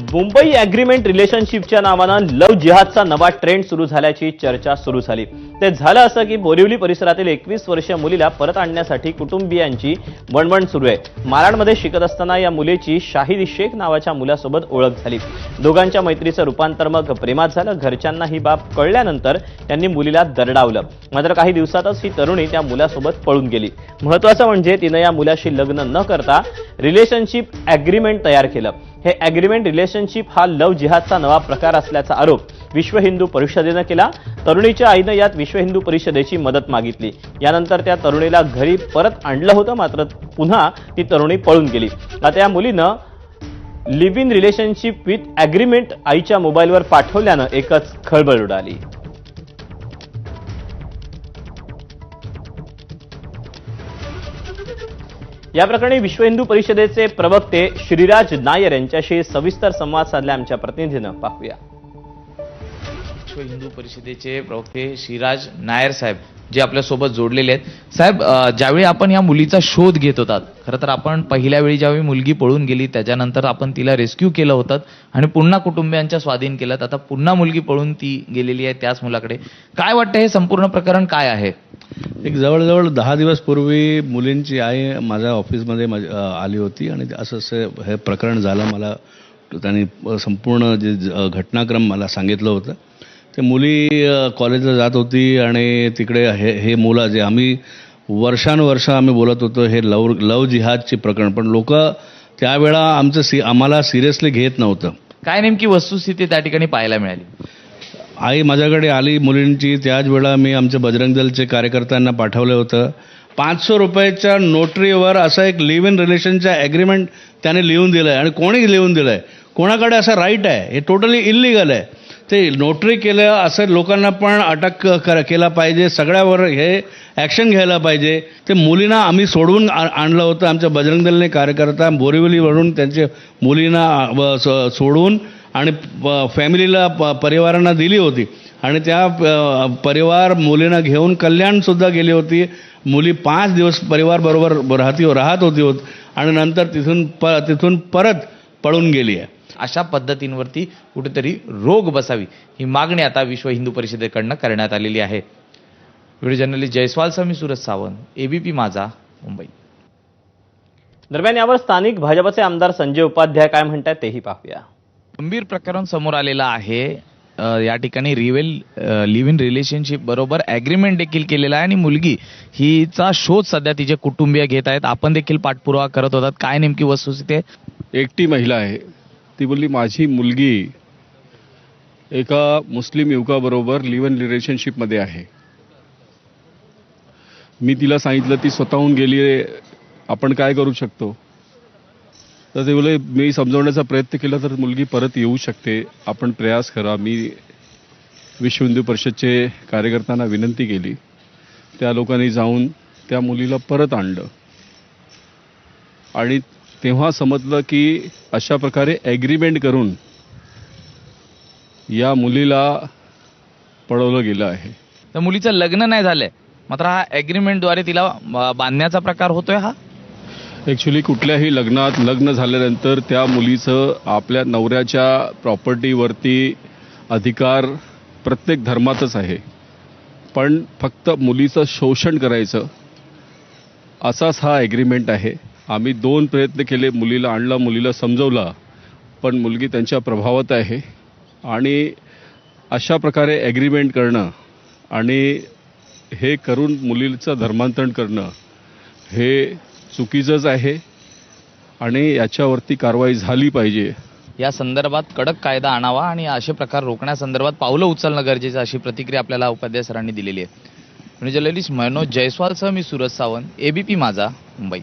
Mumbai agreement रिलेशनशिपच्या नावानं लव जिहादचा नवा ट्रेंड सुरू झाल्याची चर्चा सुरू झाली. ते झालं असं की बोरिवली परिसरातील एकवीस वर्षीय मुलीला परत आणण्यासाठी कुटुंबियांची वणवण सुरू आहे. मालाडमध्ये शिकत असताना या मुलीची शाहिद शेख नावाच्या मुलासोबत ओळख झाली. दोघांच्या मैत्रीचं रूपांतर मग प्रेमात झालं. घरच्यांना ही बाब कळल्यानंतर त्यांनी मुलीला दरडावलं. मात्र काही दिवसातच ही तरुणी त्या मुलासोबत पळून गेली. महत्वाचं म्हणजे तिनं या मुलाशी लग्न न करता रिलेशनशिप अग्रीमेंट तयार केलं. हे अग्रीमेंट रिलेशनशिप हा लव जिहादचा नवा प्रकार असल्याचा आरोप विश्व हिंदू परिषदेनं केला. तरुणीच्या आईनं यात विश्व हिंदू परिषदेची मदत मागितली. यानंतर त्या तरुणीला घरी परत आणलं होतं मात्र पुन्हा ती तरुणी पळून गेली. आता या मुलीनं live in relationship with agreement आईच्या मोबाईलवर पाठवल्यानं एकच खळबळ उडाली. या प्रकरणी विश्व हिंदू परिषदेचे प्रवक्ते श्रीराज नायर यांच्याशी सविस्तर संवाद साधला आमच्या प्रतिनिधीनं. पाहूया. विश्व हिंदू परिषदेचे प्रवक्ते श्रीराज नायर साहेब जे आपल्यासोबत जोडलेले आहेत. साहेब ज्यावेळी आपण या मुलीचा शोध घेत होतात खरं तर आपण पहिल्या वेळी ज्यावेळी मुलगी पळून गेली त्याच्यानंतर आपण तिला रेस्क्यू केलं होतं आणि पुन्हा कुटुंबियांच्या स्वाधीन केलं आता पुन्हा मुलगी पळून ती गेलेली आहे त्याच मुलाकडे. काय वाटतं हे संपूर्ण प्रकरण काय आहे? एक जवळजवळ दहा दिवस पूर्वी मुलींची आई माझ्या ऑफिसमध्ये आली होती आणि असं असं हे प्रकरण झालं. मला त्यांनी संपूर्ण जे ज- घटनाक्रम मला सांगितलं होतं. ते मुली कॉलेजला जात होती आणि तिकडे हे हे मुलं जे आम्ही वर्षानुवर्ष आम्ही बोलत होतो हे लव लव जिहादचे प्रकरण. पण लोक त्यावेळा आमचं सी आम्हाला सिरियसली घेत नव्हतं. काय नेमकी वस्तुस्थिती त्या ठिकाणी पाहायला मिळाली? आई माझ्याकडे आली मुलींची. त्याच वेळा मी आमच्या बजरंग दलचे कार्यकर्त्यांना पाठवलं होतं. पाचशे रुपयाच्या नोटरीवर असं एक लिव्ह इन रिलेशनच्या ॲग्रीमेंट त्याने लिहून दिलं आहे आणि कोणी लिहून दिलं आहे कोणाकडे असं राईट आहे? हे टोटली इलिगल आहे. ते नोटरी केलं असं लोकांना पण अटक कर केला पाहिजे. सगळ्यावर हे ॲक्शन घ्यायला पाहिजे. ते मुलींना आम्ही सोडवून आ- आणलं होतं. आमच्या बजरंग दलने कार्यकर्ता बोरिवलीवरून त्यांचे मुलींना व- सोडवून आणि प- फॅमिलीला प- परिवारांना दिली होती. आणि त्या परिवार मुलींना घेऊन कल्याणसुद्धा गेली होती. मुली पाच दिवस परिवारबरोबर राहती राहत होती होत. आणि नंतर तिथून प तिथून परत पळून गेली आहे. अशा पद्धतींवरती कुठेतरी रोग बसावी ही मागणी आता विश्व हिंदू परिषदेकडनं करण्यात आलेली आहे. व्हिडिओ जर्नलिस्ट जयस्वाल मी सुरज सावंत एबीपी माझा मुंबई. दरम्यान यावर स्थानिक भाजपचे आमदार संजय उपाध्याय काय म्हणतात तेही पाहूया. गंभीर प्रकरण समोर आलेलं आहे. या ठिकाणी रिवेल लिव्ह इन रिलेशनशिप बरोबर ॲग्रीमेंट देखील केलेला आहे आणि मुलगी हिचा शोध सध्या तिचे कुटुंबीय घेत आहेत. आपण देखील पाठपुरावा करत होतात. काय नेमकी वस्तुस्थिती आहे? एकटी महिला आहे. ती बोलली माझी मुलगी एका मुस्लिम युवकाबरोबर लिव्ह इन रिलेशनशिपमध्ये आहे. मी तिला सांगितलं ती स्वतःहून गेली आपण काय करू शकतो? तर ते बोले मी समजवण्याचा प्रयत्न केला तर मुलगी परत येऊ शकते. आपण प्रयास करा. मी विश्व हिंदू परिषदचे कार्यकर्त्यांना विनंती केली. त्या लोकांनी जाऊन त्या मुलीला परत आणलं. आणि तेव्हा समजलं की अशा प्रकारे ॲग्रीमेंट करून या मुलीला पळवलं गेलं आहे. तर मुलीचं लग्न नाही झालंय. मात्र हा ॲग्रीमेंटद्वारे तिला बांधण्याचा प्रकार होतोय हा? ॲक्च्युली कुठल्याही लग्नात लग्न झाल्यानंतर त्या मुलीचं आपल्या नवऱ्याच्या प्रॉपर्टीवरती अधिकार प्रत्येक धर्मातच आहे. पण फक्त मुलीचं शोषण करायचं असाच हा ॲग्रीमेंट आहे. आम्ही दोन प्रयत्न केले मुलीला आणलं मुलीला समजवलं पण मुलगी त्यांच्या प्रभावात आहे. आणि अशा प्रकारे ॲग्रीमेंट करणं आणि हे करून मुलीचं धर्मांतरण करणं हे चुकीचंच आहे आणि याच्यावरती कारवाई झाली पाहिजे. या संदर्भात कडक कायदा आणावा आणि असे प्रकार रोखण्यासंदर्भात पावलं उचलणं गरजेचं अशी प्रतिक्रिया आपल्याला उपाध्याय सरांनी दिलेली आहे. म्हणजे जर्नलिस्ट मनोज जयस्वालसह मी सुरज सावंत एबीपी माझा मुंबई.